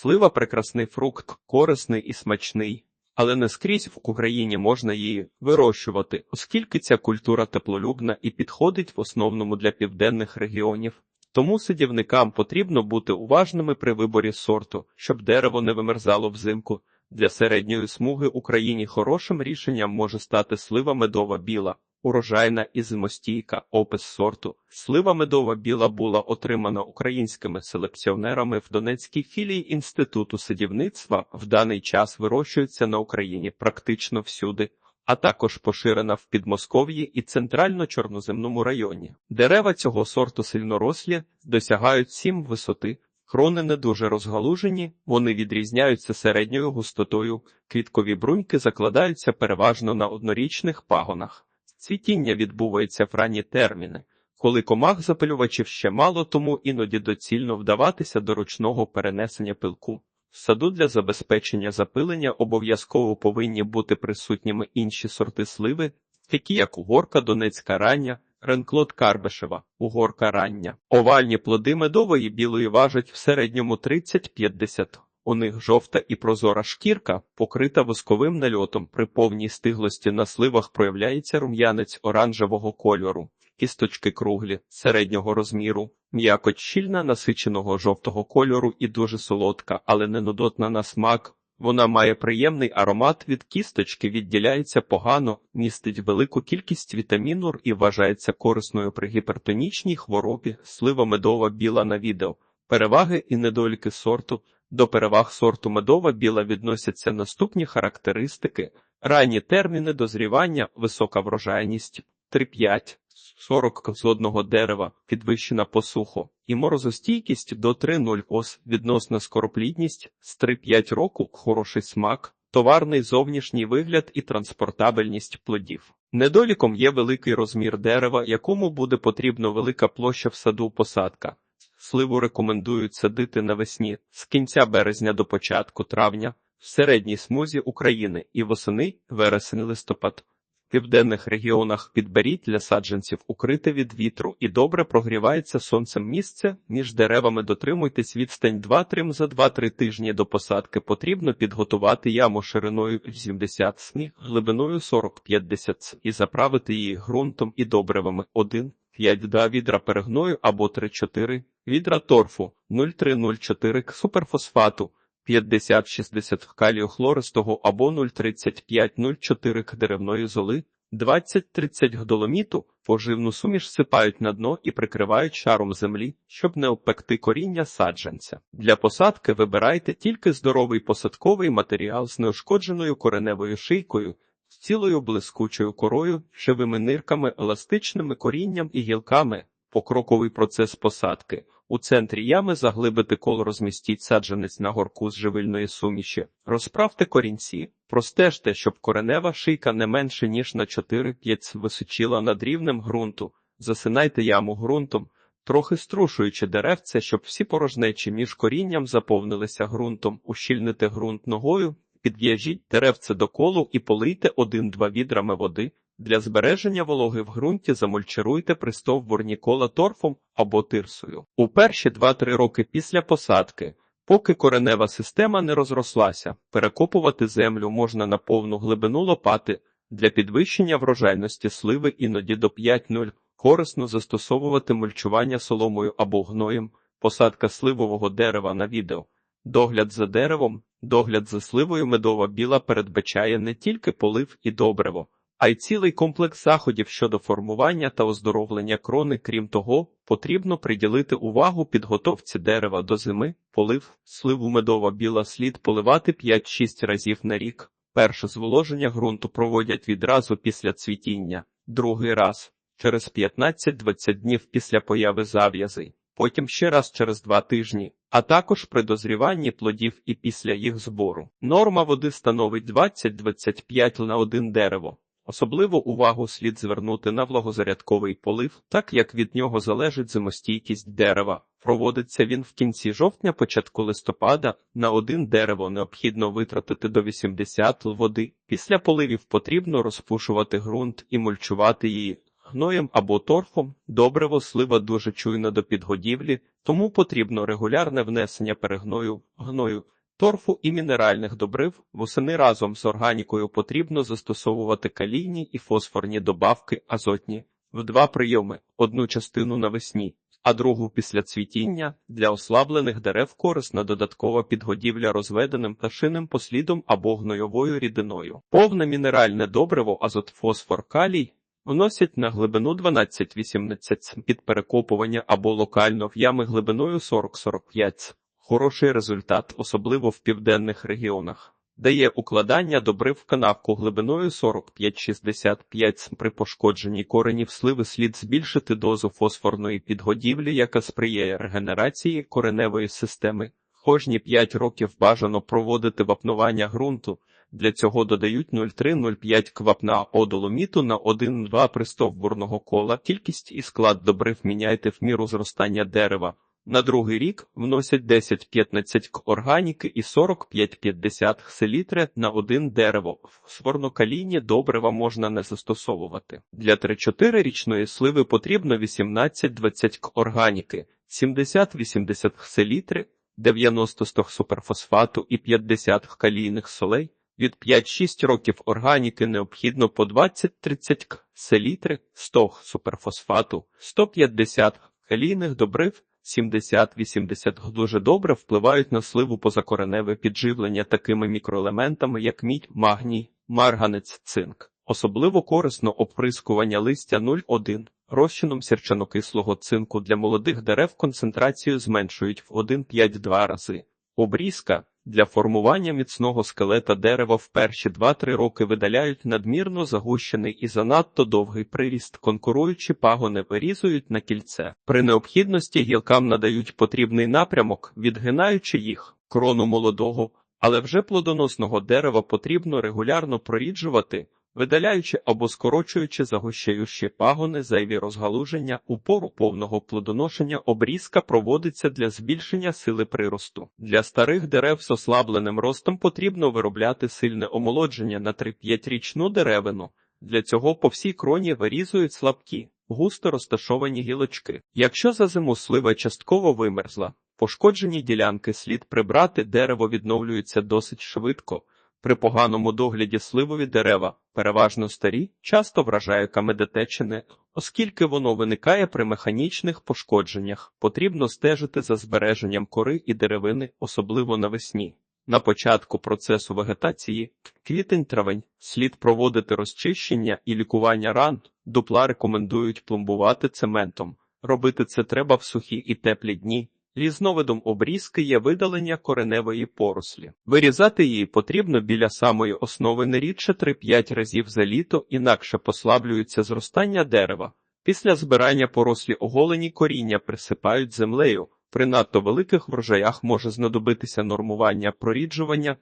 Слива прекрасний фрукт, корисний і смачний, але не скрізь в Україні можна її вирощувати, оскільки ця культура теплолюбна і підходить в основному для південних регіонів. Тому садівникам потрібно бути уважними при виборі сорту, щоб дерево не вимерзало взимку. Для середньої смуги Україні хорошим рішенням може стати слива медова біла, урожайна і зимостійка. Опис сорту. Слива медова біла була отримана українськими селекціонерами в Донецькій філії Інституту садівництва. В даний час вирощується на Україні практично всюди, а також поширена в Підмосков'ї і центрально-чорноземному районі. Дерева цього сорту сильнорослі, досягають 7 висоти. Крони не дуже розгалужені, вони відрізняються середньою густотою, квіткові бруньки закладаються переважно на однорічних пагонах. Цвітіння відбувається в ранні терміни, коли комах запилювачів ще мало, тому іноді доцільно вдаватися до ручного перенесення пилку. В саду для забезпечення запилення обов'язково повинні бути присутніми інші сорти сливи, такі як угорка, донецька рання, Ренклот Карбешева, угорка рання. Овальні плоди медової білої важать в середньому 30-50. У них жовта і прозора шкірка, покрита восковим нальотом. При повній стиглості на сливах проявляється рум'янець оранжевого кольору, кісточки круглі, середнього розміру, м'якоть щільна насиченого жовтого кольору і дуже солодка, але не нудотна на смак. Вона має приємний аромат від кісточки, відділяється погано, містить велику кількість вітаміну і вважається корисною при гіпертонічній хворобі, слива медова біла на відео. Переваги і недоліки сорту. До переваг сорту медова біла відносяться наступні характеристики: ранні терміни дозрівання, висока врожайність 3-5, 40 з одного дерева, підвищена посухо, і морозостійкість до 3-0 ос, відносна скороплідність з 3-5 року, хороший смак, товарний зовнішній вигляд і транспортабельність плодів. Недоліком є великий розмір дерева, якому буде потрібно велика площа в саду посадка. Сливу рекомендують садити навесні з кінця березня до початку травня в середній смузі України і восени вересень-листопад. В південних регіонах підберіть для саджанців укрите від вітру і добре прогрівається сонцем місце. Між деревами дотримуйтесь відстань 2-3 за 2-3 тижні до посадки. Потрібно підготувати яму шириною 70 см, глибиною 40-50 см і заправити її ґрунтом і добривами 1 5-2 відра перегною або 3-4 відра торфу 0,3-0,4 к суперфосфату 50-60 калію хлористого або 0,35-0,4 к деревної золи 20-30 г доломіту поживну суміш сипають на дно і прикривають шаром землі, щоб не обпекти коріння саджанця. Для посадки вибирайте тільки здоровий посадковий матеріал з неушкодженою кореневою шийкою, з цілою блискучою корою, живими нирками, еластичними корінням і гілками. Покроковий процес посадки. У центрі ями заглибити коло розмістіть саджанець на горку з живильної суміші. Розправте корінці, простежте, щоб коренева шийка не менше, ніж на 4-5 височила над рівнем ґрунту. Засинайте яму ґрунтом, трохи струшуючи деревце, щоб всі порожнечі між корінням заповнилися ґрунтом, ущільните ґрунт ногою, підв'яжіть деревце до колу і полийте 1-2 відрами води. Для збереження вологи в ґрунті замульчируйте пристовбурні кола торфом або тирсою. У перші 2-3 роки після посадки, поки коренева система не розрослася, перекопувати землю можна на повну глибину лопати. Для підвищення врожайності сливи іноді до 5-0 корисно застосовувати мульчування соломою або гноєм, посадка сливового дерева на відео. Догляд за деревом, догляд за сливою медова біла передбачає не тільки полив і добриво а й цілий комплекс заходів щодо формування та оздоровлення крони. Крім того, потрібно приділити увагу підготовці дерева до зими, полив, сливу медова біла слід поливати 5-6 разів на рік. Перше зволоження ґрунту проводять відразу після цвітіння, другий раз через 15-20 днів після появи зав'язей, потім ще раз через два тижні, а також при дозріванні плодів і після їх збору. Норма води становить 20-25 на один дерево. Особливу увагу слід звернути на влагозарядковий полив, так як від нього залежить зимостійкість дерева. Проводиться він в кінці жовтня, початку листопада. На один дерево необхідно витратити до 80 л води. Після поливів потрібно розпушувати ґрунт і мульчувати її. Гноєм або торфом. Добриво слива дуже чуйна до підгодівлі, тому потрібно регулярне внесення перегною, гною, торфу і мінеральних добрив. Восени разом з органікою потрібно застосовувати калійні і фосфорні добавки азотні в два прийоми: одну частину навесні, а другу після цвітіння. Для ослаблених дерев корисна додаткова підгодівля розведеним пташиним послідом або гнойовою рідиною. Повне мінеральне добриво азот, фосфор, калій вносять на глибину 12-18 під перекопування або локально в ями глибиною 40-45 Хороший результат, особливо в південних регіонах. Дає укладання добрив в канавку глибиною 45-65 При пошкодженні коренів сливи слід збільшити дозу фосфорної підгодівлі, яка сприяє регенерації кореневої системи. Кожні 5 років бажано проводити вапнування ґрунту. Для цього додають 0,3-0,5 квапна одоломіту на 1-2 пристовбурного кола. Кількість і склад добрив міняйте в міру зростання дерева. На другий рік вносять 10-15 к органіки і 45-50 селітри на один дерево. Сворнокалійні добрива можна не застосовувати. Для 3-4 річної сливи потрібно 18-20 к органіки, 70-80 селітри, 90-100 суперфосфату і 50 калійних солей. Від 5-6 років органіки необхідно по 20-30 к селітри, 100 суперфосфату, 150 калійних добрив, 70-80 дуже добре впливають на сливу позакореневе підживлення такими мікроелементами, як мідь, магній, марганець, цинк. Особливо корисно оприскування листя 0,1. Розчином сірчанокислого цинку для молодих дерев концентрацію зменшують в 1,5-2 рази. Обрізка для формування міцного скелета дерева в перші 2-3 роки видаляють надмірно загущений і занадто довгий приріст, конкуруючі пагони вирізують на кільце. При необхідності гілкам надають потрібний напрямок, відгинаючи їх, крону молодого, але вже плодоносного дерева потрібно регулярно проріджувати видаляючи або скорочуючи загущаючі пагони зайві розгалуження у пору повного плодоношення обрізка проводиться для збільшення сили приросту. Для старих дерев з ослабленим ростом потрібно виробляти сильне омолодження на 3-5 річну деревину. Для цього по всій кроні вирізують слабкі, густо розташовані гілочки. Якщо за зиму слива частково вимерзла, пошкоджені ділянки слід прибрати, дерево відновлюється досить швидко. При поганому догляді сливові дерева, переважно старі, часто вражає камедотечини, оскільки воно виникає при механічних пошкодженнях, потрібно стежити за збереженням кори і деревини, особливо навесні. На початку процесу вегетації, квітень-травень, слід проводити розчищення і лікування ран, дупла рекомендують пломбувати цементом. Робити це треба в сухі і теплі дні. Різновидом обрізки є видалення кореневої порослі. Вирізати її потрібно біля самої основи не рідше 3-5 разів за літо, інакше послаблюється зростання дерева. Після збирання порослі оголені коріння присипають землею. При надто великих врожаях може знадобитися нормування проріджування,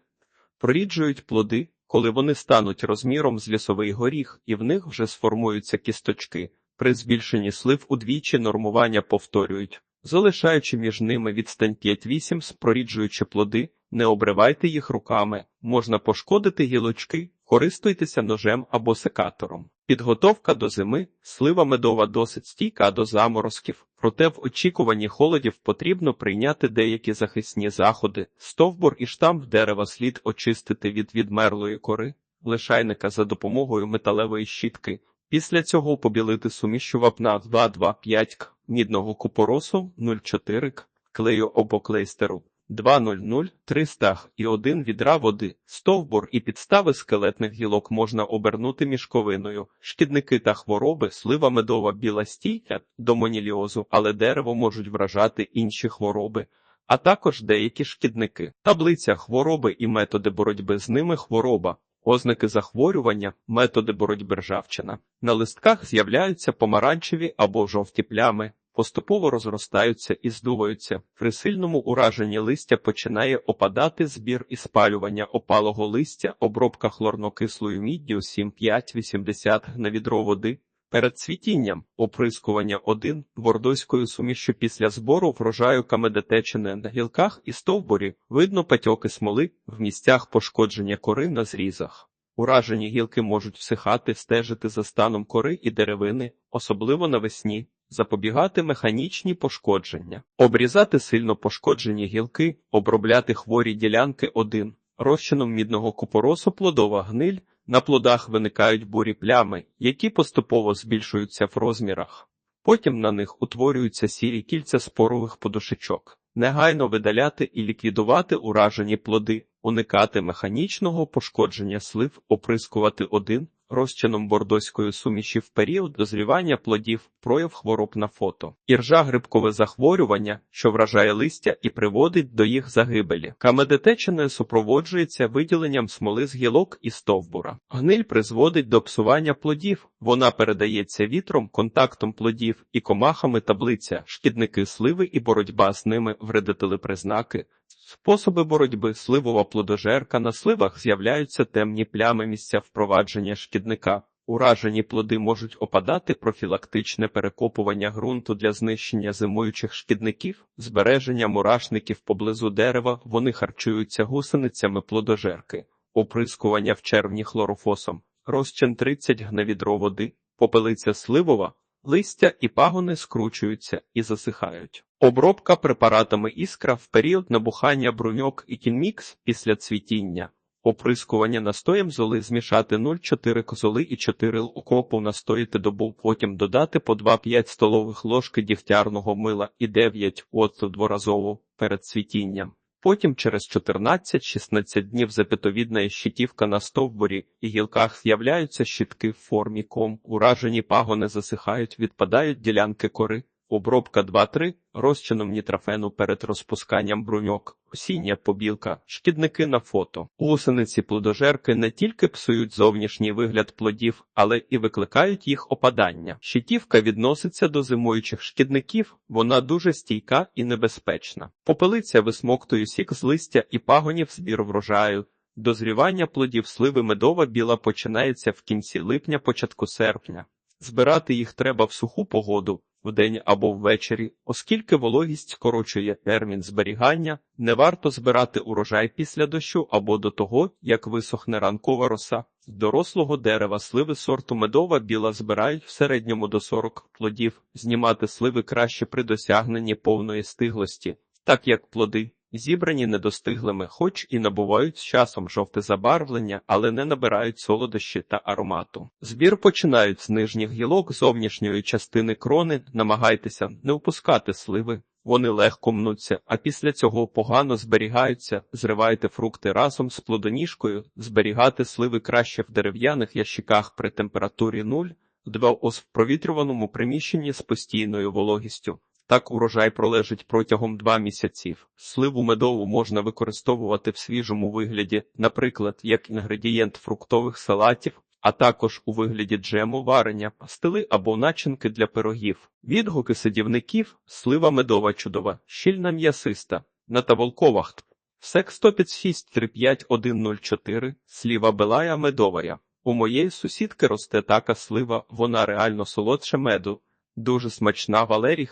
проріджують плоди, коли вони стануть розміром з лісовий горіх, і в них вже сформуються кісточки. При збільшенні слив удвічі нормування повторюють залишаючи між ними відстань 5-8, спроріджуючи плоди, не обривайте їх руками, можна пошкодити гілочки, користуйтеся ножем або секатором. Підготовка до зими, слива медова досить стійка до заморозків, проте в очікуванні холодів потрібно прийняти деякі захисні заходи, стовбур і штамп дерева слід очистити від відмерлої кори, лишайника за допомогою металевої щітки. Після цього побілити сумішю вапна 2,2,5 к, мідного купоросу 0,4 к, клею або клейстеру 2,00, 300 і 1 відра води, стовбур і підстави скелетних гілок можна обернути мішковиною, шкідники та хвороби, слива медова біла стійка до моніліозу, але дерево можуть вражати інші хвороби. А також деякі шкідники, таблиця хвороби і методи боротьби з ними хвороба. Ознаки захворювання, методи боротьби ржавчина. На листках з'являються помаранчеві або жовті плями, поступово розростаються і здуваються. При сильному ураженні листя починає опадати збір і спалювання опалого листя, обробка хлорнокислою міддю 7,5-80 на відро води. Перед цвітінням оприскування 1 вордойською сумішю після збору врожаю камедотечини на гілках і стовбурі видно патьоки смоли в місцях пошкодження кори на зрізах. Уражені гілки можуть всихати, стежити за станом кори і деревини, особливо навесні, запобігати механічні пошкодження, обрізати сильно пошкоджені гілки, обробляти хворі ділянки один. Розчином мідного купоросу плодова гниль, на плодах виникають бурі плями, які поступово збільшуються в розмірах. Потім на них утворюються сірі кільця спорових подушечок. Негайно видаляти і ліквідувати уражені плоди, уникати механічного пошкодження слив, оприскувати один розчином бордоської суміші в період дозрівання плодів, прояв хвороб на фото. Іржа грибкове захворювання, що вражає листя і приводить до їх загибелі. Камедетечиною супроводжується виділенням смоли з гілок і стовбура. Гниль призводить до псування плодів, вона передається вітром, контактом плодів і комахами таблиця, шкідники сливи і боротьба з ними, вредителі признаки. Способи боротьби сливова плодожерка на сливах з'являються темні плями місця впровадження шкідника. Уражені плоди можуть опадати профілактичне перекопування ґрунту для знищення зимуючих шкідників, збереження мурашників поблизу дерева, вони харчуються гусеницями плодожерки, оприскування в червні хлорофосом, розчин 30 гневідро води, попелиця сливова, листя і пагони скручуються і засихають. Обробка препаратами іскра в період набухання бруньок і кінмікс після цвітіння. Оприскування настоєм золи змішати 0,4 козоли і 4 укропу настоїти добу, потім додати по 2-5 столових ложки дігтярного мила і 9 оцту дворазово перед цвітінням. Потім через 14-16 днів запитовідна щитівка на стовбурі і гілках з'являються щитки в формі ком, уражені пагони засихають, відпадають ділянки кори. Обробка 2-3, розчином нітрофену перед розпусканням бруньок, осіння побілка, шкідники на фото. Гусениці плодожерки не тільки псують зовнішній вигляд плодів, але і викликають їх опадання. Щитівка відноситься до зимуючих шкідників, вона дуже стійка і небезпечна. Попелиця висмоктує сік з листя і пагонів збір врожаю. Дозрівання плодів сливи медова біла починається в кінці липня, початку серпня. Збирати їх треба в суху погоду, вдень або ввечері, оскільки вологість скорочує термін зберігання, не варто збирати урожай після дощу або до того, як висохне ранкова роса. З дорослого дерева сливи сорту медова біла збирають в середньому до 40 плодів, знімати сливи краще при досягненні повної стиглості, так як плоди. Зібрані недостиглими, хоч і набувають з часом жовте забарвлення, але не набирають солодощі та аромату. Збір починають з нижніх гілок зовнішньої частини крони, намагайтеся не впускати сливи. Вони легко мнуться, а після цього погано зберігаються, зривайте фрукти разом з плодоніжкою, зберігати сливи краще в дерев'яних ящиках при температурі 0, 2 ос в провітрюваному приміщенні з постійною вологістю. Так урожай пролежить протягом два місяців. Сливу медову можна використовувати в свіжому вигляді, наприклад, як інгредієнт фруктових салатів, а також у вигляді джему, варення, пастили або начинки для пирогів. Відгуки садівників, слива медова чудова, щільна м'ясиста, на таволковах. Сек 156 35104, сліва белая медовая. У моєї сусідки росте така слива, вона реально солодша меду. Дуже смачна Валерій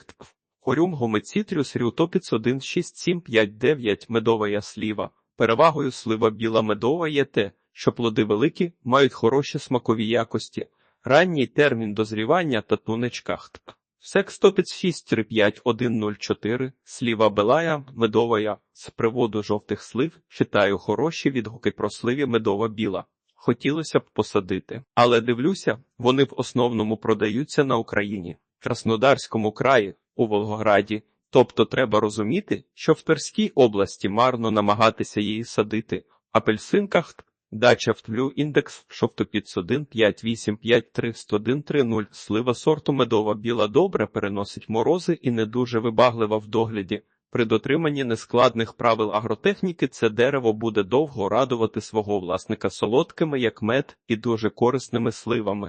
Хорюм гомецітріус рютопіц 16759 медова ясліва. Перевагою слива біла медова є те, що плоди великі, мають хороші смакові якості, ранній термін дозрівання та тунечках. Сек 156 сліва белая, медовая, з приводу жовтих слив, читаю хороші відгуки про сливі медова біла. Хотілося б посадити, але дивлюся, вони в основному продаються на Україні, в Краснодарському краї у Волгограді. Тобто треба розуміти, що в Тверській області марно намагатися її садити. Апельсинках дача в тлю індекс шовтопіц 1 5853130 слива сорту медова біла добре переносить морози і не дуже вибаглива в догляді. При дотриманні нескладних правил агротехніки це дерево буде довго радувати свого власника солодкими, як мед, і дуже корисними сливами.